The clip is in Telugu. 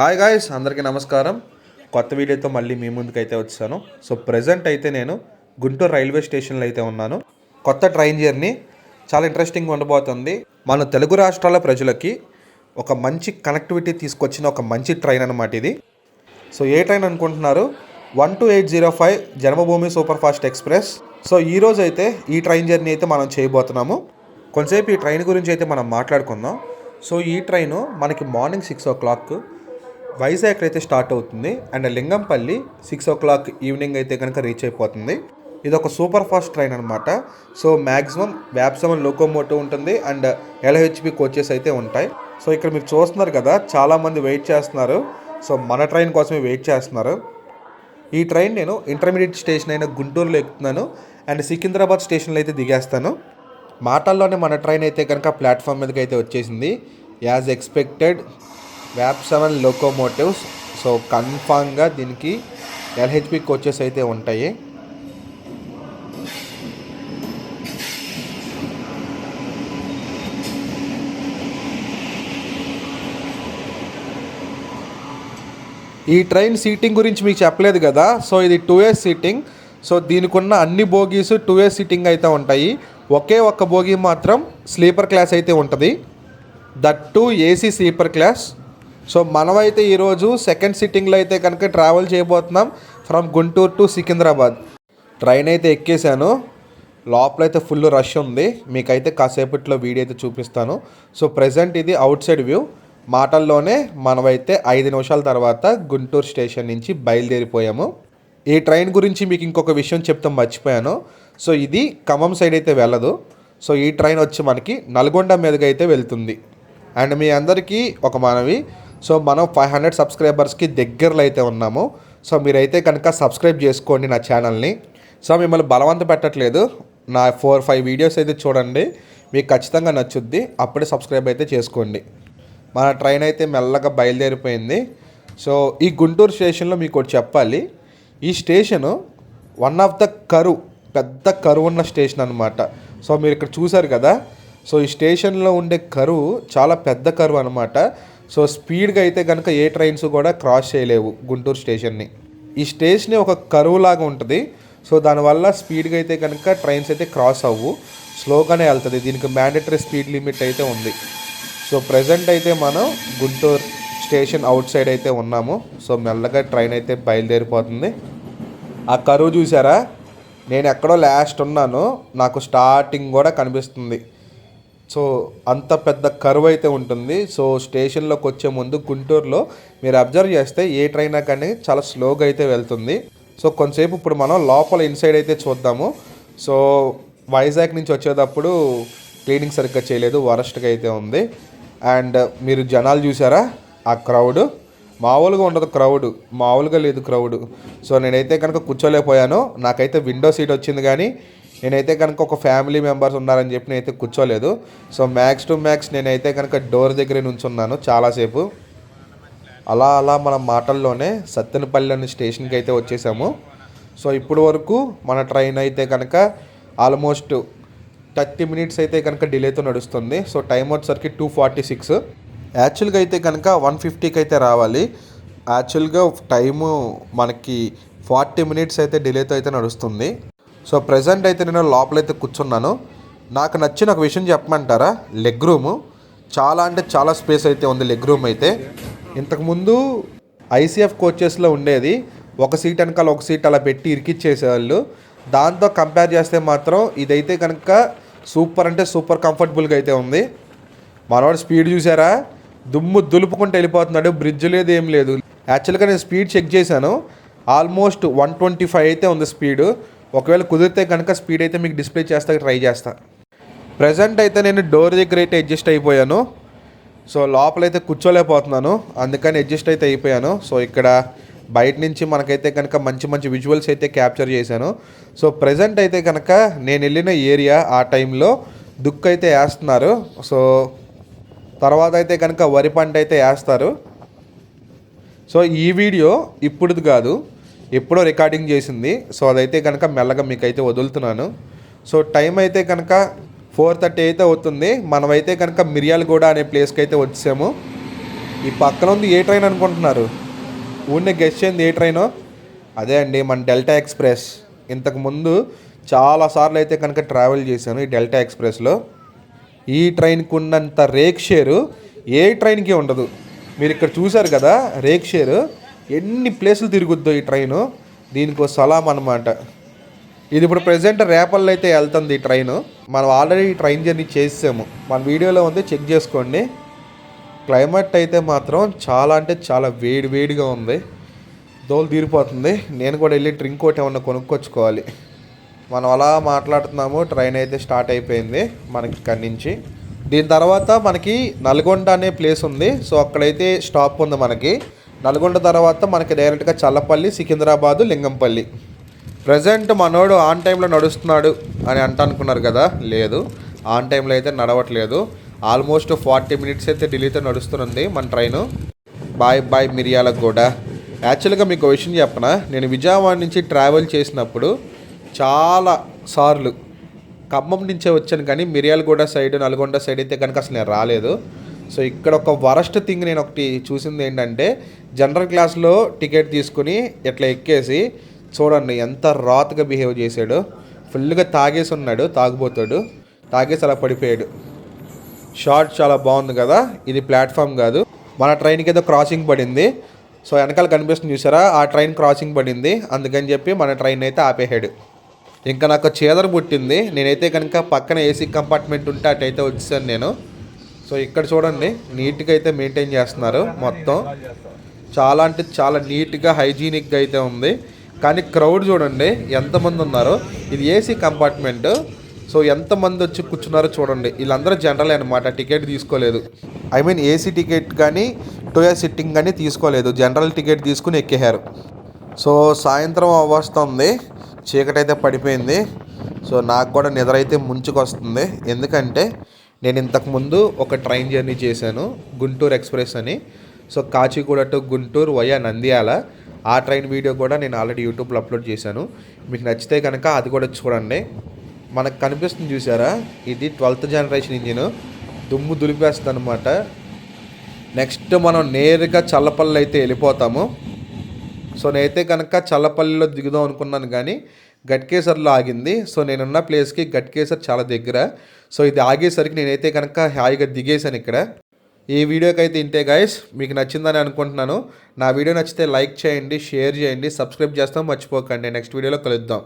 హాయ్ గాయస్ అందరికీ నమస్కారం. కొత్త వీడియోతో మళ్ళీ మీ ముందుకు అయితే వచ్చాను. సో ప్రజెంట్ అయితే నేను గుంటూరు రైల్వే స్టేషన్లో అయితే ఉన్నాను. కొత్త ట్రైన్ జర్నీ చాలా ఇంట్రెస్టింగ్ ఉండబోతుంది. మన తెలుగు రాష్ట్రాల ప్రజలకి ఒక మంచి కనెక్టివిటీ తీసుకొచ్చిన ఒక మంచి ట్రైన్ అనమాట ఇది. సో ఏ ట్రైన్ అనుకుంటున్నారు? One two eight zero five Janmabhoomi super fast express. So ఈ రోజు అయితే ఈ ట్రైన్ జర్నీ అయితే మనం చేయబోతున్నాము. కొంతసేపు ఈ ట్రైన్ గురించి అయితే మనం మాట్లాడుకుందాం. సో ఈ ట్రైన్ మనకి morning six o'clock Vizag అయితే స్టార్ట్ అవుతుంది and Lingampalli six o'clock evening అయితే కనుక రీచ్ అయిపోతుంది. ఇది ఒక సూపర్ ఫాస్ట్ ట్రైన్ అనమాట so maximum WAP seven locomotive ఉంటుంది అండ్ ఎల్హెచ్పి కోచెస్ అయితే ఉంటాయి. సో ఇక్కడ మీరు చూస్తున్నారు కదా చాలామంది వెయిట్ చేస్తున్నారు. సో మన ట్రైన్ కోసమే వెయిట్ చేస్తున్నారు. ఈ ట్రైన్ నేను ఇంటర్మీడియట్ స్టేషన్ అయిన గుంటూరులో ఎక్కుతున్నాను అండ్ సికింద్రాబాద్ స్టేషన్లో అయితే దిగేస్తాను. మాటల్లోనే మన ట్రైన్ అయితే కనుక ప్లాట్ఫామ్ మీదకి అయితే వచ్చేసింది. యాజ్ ఎక్స్పెక్టెడ్ వ్యాప్ సెవెన్ లోకోమోటివ్స్ సో కన్ఫామ్గా దీనికి ఎల్హెచ్పి కోచెస్ అయితే ఉంటాయి. ఈ ట్రైన్ సీటింగ్ గురించి మీకు చెప్పలేదు కదా? సో ఇది టూ ఇయర్స్ సీటింగ్ సో దీనికి ఉన్న అన్ని బోగీస్ టూ ఇయర్స్ సీటింగ్ అయితే ఉంటాయి. ఒకే ఒక్క బోగీ మాత్రం స్లీపర్ క్లాస్ అయితే ఉంటుంది. That two AC sleeper class so మనమైతే ఈరోజు సెకండ్ సిట్టింగ్లో అయితే కనుక ట్రావెల్ చేయబోతున్నాం from Guntur to Secunderabad. Train అయితే ఎక్కేసాను లోపల అయితే ఫుల్ రష్ ఉంది. మీకైతే కాసేపట్లో వీడియో అయితే చూపిస్తాను. సో ప్రజెంట్ ఇది అవుట్ సైడ్ వ్యూ మాటల్లోనే మనమైతే ఐదు నిమిషాల తర్వాత గుంటూరు స్టేషన్ నుంచి బయలుదేరిపోయాము. ఈ ట్రైన్ గురించి మీకు ఇంకొక విషయం చెప్తాం మర్చిపోయాను. సో ఇది ఖమ్మం సైడ్ అయితే వెళ్ళదు. సో ఈ ట్రైన్ వచ్చి మనకి నల్గొండ మీదకి అయితే వెళ్తుంది. అండ్ మీ అందరికీ ఒక మనవి. సో మనం ఫైవ్ హండ్రెడ్ సబ్స్క్రైబర్స్కి దగ్గరలో అయితే ఉన్నాము. సో మీరైతే కనుక సబ్స్క్రైబ్ చేసుకోండి నా ఛానల్ని. సో మిమ్మల్ని బలవంత పెట్టట్లేదు. నా ఫోర్ ఫైవ్ వీడియోస్ అయితే చూడండి. మీకు ఖచ్చితంగా నచ్చుద్ది. అప్పుడే సబ్స్క్రైబ్ అయితే చేసుకోండి. మన ట్రైన్ అయితే మెల్లగా బయలుదేరిపోయింది. సో ఈ గుంటూరు స్టేషన్లో మీకు ఒకటి చెప్పాలి. ఈ స్టేషను వన్ ఆఫ్ ద కరువు పెద్ద కరువు ఉన్న స్టేషన్ అనమాట సో మీరు ఇక్కడ చూసారు కదా? సో ఈ స్టేషన్లో ఉండే కరువు చాలా పెద్ద కరువు అనమాట సో స్పీడ్గా అయితే కనుక ఏ ట్రైన్స్ కూడా క్రాస్ చేయలేవు గుంటూరు స్టేషన్ని. ఈ స్టేషన్ ఒక కరువు లాగా ఉంటుంది. సో దానివల్ల స్పీడ్గా అయితే కనుక ట్రైన్స్ అయితే క్రాస్ అవ్వు. స్లోగానే వెళ్తుంది. దీనికి మ్యాండేటరీ స్పీడ్ లిమిట్ అయితే ఉంది. సో ప్రజెంట్ అయితే మనం గుంటూరు స్టేషన్ అవుట్ సైడ్ అయితే ఉన్నాము. సో మెల్లగా ట్రైన్ అయితే బయలుదేరిపోతుంది. ఆ కరువు చూసారా? నేను ఎక్కడో లాస్ట్ ఉన్నాను. నాకు స్టార్టింగ్ కూడా కనిపిస్తుంది. సో అంత పెద్ద కరువు అయితే ఉంటుంది. సో స్టేషన్లోకి వచ్చే ముందు గుంటూరులో మీరు అబ్జర్వ్ చేస్తే ఏ ట్రైన్ కానీ చాలా స్లోగా అయితే వెళ్తుంది. సో కొంతసేపు ఇప్పుడు మనం లోపల ఇన్సైడ్ అయితే చూద్దాము. సో వైజాగ్ నుంచి వచ్చేటప్పుడు క్లీనింగ్ సరిగ్గా చేయలేదు వరస్ట్గా అయితే ఉంది. అండ్ మీరు జనాలు చూసారా? ఆ క్రౌడ్. మామూలుగా ఉండదు క్రౌడ్. మామూలుగా లేదు క్రౌడ్. సో నేనైతే కనుక కూర్చోలేకపోయాను. నాకైతే విండో సీట్ వచ్చింది కానీ నేనైతే కనుక ఒక ఫ్యామిలీ మెంబర్స్ ఉన్నారని చెప్పి నేనైతే కూర్చోలేదు. సో మ్యాక్స్ టు మ్యాక్స్ నేనైతే కనుక డోర్ దగ్గర నుంచున్నాను చాలాసేపు. అలా అలా మన మాటల్లోనే సత్తెనపల్లి అనే స్టేషన్కి అయితే వచ్చేసాము. సో ఇప్పుడు వరకు మన ట్రైన్ అయితే కనుక ఆల్మోస్ట్ థర్టీ మినిట్స్ అయితే కనుక డిలేతో నడుస్తుంది. సో టైం వచ్చేసరికి టూ ఫార్టీ సిక్స్ యాక్చువల్గా అయితే కనుక వన్ ఫిఫ్టీకి అయితే రావాలి. యాక్చువల్గా టైము మనకి ఫార్టీ మినిట్స్ అయితే డిలేతో అయితే నడుస్తుంది. సో ప్రజెంట్ అయితే నేను లోపలైతే కూర్చున్నాను. నాకు నచ్చిన ఒక విషయం చెప్పమంటారా? లెగ్ రూము చాలా అంటే చాలా స్పేస్ అయితే ఉంది లెగ్ రూమ్ అయితే. ఇంతకుముందు ఐసీఎఫ్ కోచెస్లో ఉండేది. ఒక సీట్ వెనకాల ఒక సీట్ అలా పెట్టి ఇరికిచ్చేసేవాళ్ళు. దాంతో కంపేర్ చేస్తే మాత్రం ఇదైతే కనుక సూపర్ అంటే సూపర్ కంఫర్టబుల్గా అయితే ఉంది. మనవాడు స్పీడ్ చూసారా? దుమ్ము దులుపుకుంటూ వెళ్ళిపోతున్నాడు. బ్రిడ్జ్ లేదు ఏం లేదు. యాక్చువల్గా నేను స్పీడ్ చెక్ చేశాను. ఆల్మోస్ట్ వన్ ట్వంటీ ఫైవ్ అయితే ఉంది స్పీడ్ ఒకవేళ కుదిరితే కనుక స్పీడ్ అయితే మీకు డిస్ప్లే చేస్తా ట్రై చేస్తా. ప్రజెంట్ అయితే నేను డోర్ దగ్గర అయితే అడ్జస్ట్ అయిపోయాను. సో లోపలైతే కూర్చోలేకపోతున్నాను. అందుకని అడ్జస్ట్ అయితే అయిపోయాను. సో ఇక్కడ బయట నుంచి మనకైతే కనుక మంచి మంచి విజువల్స్ అయితే క్యాప్చర్ చేశాను. సో ప్రజెంట్ అయితే కనుక నేను వెళ్ళిన ఏరియా ఆ టైంలో దుక్కు అయితే వేస్తున్నారు. సో తర్వాత అయితే కనుక వరి పంట అయితే వేస్తారు. సో ఈ వీడియో ఇప్పుడుది కాదు. ఎప్పుడో రికార్డింగ్ చేసింది. సో అదైతే కనుక మెల్లగా మీకైతే వదులుతున్నాను. సో టైం అయితే కనుక ఫోర్ థర్టీ అయితే అవుతుంది. మనమైతే కనుక మిర్యాలగూడ అనే ప్లేస్కి అయితే వచ్చాము. ఈ పక్కన ఉంది ఏ ట్రైన్ అనుకుంటున్నారు? ఊరిని గెస్ట్ చేయింది ఏ ట్రైనో. అదే అండి మన డెల్టా ఎక్స్ప్రెస్. ఇంతకుముందు చాలాసార్లు అయితే కనుక ట్రావెల్ చేశాను ఈ డెల్టా ఎక్స్ప్రెస్లో. ఈ ట్రైన్కి ఉన్నంత రేక్ షేరు ఏ ట్రైన్కి ఉండదు. మీరు ఇక్కడ చూశారు కదా రేక్ షేరు. ఎన్ని ప్లేసులు తిరుగుద్దో ఈ ట్రైను? దీనికి ఒక సలాం అనమాట ఇది ఇప్పుడు ప్రెసెంట్ రేపల్లో అయితే వెళ్తుంది ఈ ట్రైన్. మనం ఆల్రెడీ ట్రైన్ జర్నీ చేసాము. మన వీడియోలో ఉంది చెక్ చేసుకోండి. క్లైమేట్ అయితే మాత్రం చాలా అంటే చాలా వేడి వేడిగా ఉంది. దోలు తీరిపోతుంది. నేను కూడా వెళ్ళి డ్రింక్ ఒకటి ఏమన్నా కొనుక్కొచ్చుకోవాలి. మనం అలా మాట్లాడుతున్నాము ట్రైన్ అయితే స్టార్ట్ అయిపోయింది మనకి ఇక్కడి నుంచి. దీని తర్వాత మనకి నల్గొండ అనే ప్లేస్ ఉంది. సో అక్కడైతే స్టాప్ ఉంది మనకి. నల్గొండ తర్వాత మనకి డైరెక్ట్గా చల్లపల్లి సికింద్రాబాదు లింగంపల్లి. ప్రజెంట్ మనోడు ఆన్ టైంలో నడుస్తున్నాడు అని అంట అనుకున్నారు కదా? లేదు. ఆన్ టైంలో అయితే నడవట్లేదు. ఆల్మోస్ట్ ఫార్టీ మినిట్స్ అయితే ఢిల్లీతో నడుస్తుంది మన ట్రైను బాయ్ బాయ్ మిరియాలకు కూడా యాక్చువల్గా మీకు విషయం చెప్పనా? నేను విజయవాడ నుంచి ట్రావెల్ చేసినప్పుడు చాలా సార్లు ఖమ్మం నుంచే వచ్చాను కానీ మిరియాలగూడ సైడ్ నల్గొండ సైడ్ అయితే కనుక అసలు నేను రాలేదు. సో ఇక్కడ ఒక వరస్ట్ థింగ్ నేను ఒకటి చూసింది ఏంటంటే జనరల్ క్లాస్లో టికెట్ తీసుకుని ఇట్లా ఎక్కేసి చూడండి ఎంత రాత్గా బిహేవ్ చేశాడు. ఫుల్గా తాగేసి ఉన్నాడు తాగుబోతాడు. తాగేసి అలా పడిపోయాడు. షార్ట్ చాలా బాగుంది కదా ఇది ప్లాట్ఫామ్ కాదు. మన ట్రైన్కి ఏదో క్రాసింగ్ పడింది. సో వెనకాల కనిపిస్తుంది చూసారా ఆ ట్రైన్ క్రాసింగ్ పడింది. అందుకని చెప్పి మన ట్రైన్ అయితే ఆపేసాడు ఇంకా నాకు చీదర పుట్టింది. నేనైతే కనుక పక్కన ఏసీ కంపార్ట్మెంట్ ఉంటే అటైతే వచ్చేసాను నేను. సో ఇక్కడ చూడండి నీట్గా అయితే మెయింటైన్ చేస్తున్నారు మొత్తం. చాలా అంటే చాలా నీట్గా హైజీనిక్గా అయితే ఉంది. కానీ క్రౌడ్ చూడండి ఎంతమంది ఉన్నారో? ఇది ఏసీ కంపార్ట్మెంట్ సో ఎంతమంది వచ్చి కూర్చున్నారో చూడండి. వీళ్ళందరూ జనరల్ అనమాట టికెట్ తీసుకోలేదు. ఐ మీన్ ఏసీ టికెట్ కానీ టోయా సిట్టింగ్ కానీ తీసుకోలేదు. జనరల్ టికెట్ తీసుకుని ఎక్కేశారు. సో సాయంత్రం వస్తుంది చీకటి అయితే పడిపోయింది. సో నాకు కూడా నిద్ర అయితే ముంచుకొస్తుంది. ఎందుకంటే నేను ఇంతకుముందు ఒక ట్రైన్ జర్నీ చేశాను గుంటూరు ఎక్స్ప్రెస్ అని. So Kacheguda to Guntur via Nandyal. ఆ ట్రైన్ వీడియో కూడా నేను ఆల్రెడీ యూట్యూబ్లో అప్లోడ్ చేశాను. మీకు నచ్చితే కనుక అది కూడా చూడండి. మనకు కనిపిస్తుంది చూసారా? ఇది ట్వెల్త్ జనరేషన్ ఇంజిన్ దుమ్ము దులిపేస్తుంది అనమాట నెక్స్ట్ మనం నేరుగా చల్లపల్లి అయితే వెళ్ళిపోతాము. సో నేనైతే కనుక చల్లపల్లిలో దిగుదాం అనుకున్నాను కానీ గట్కేసర్లో ఆగింది. సో నేనున్న ప్లేస్కి గట్కేసర్ చాలా దగ్గర. సో ఇది ఆగేసరికి నేనైతే కనుక హాయిగా దిగేశాను ఇక్కడ. ఈ వీడియోకి అయితే ఇంతే గాయస్. మీకు నచ్చిందని అనుకుంటున్నాను. నా వీడియో నచ్చితే లైక్ చేయండి షేర్ చేయండి సబ్స్క్రైబ్ చేస్తాం మర్చిపోకండి. నెక్స్ట్ వీడియోలో కలుద్దాం.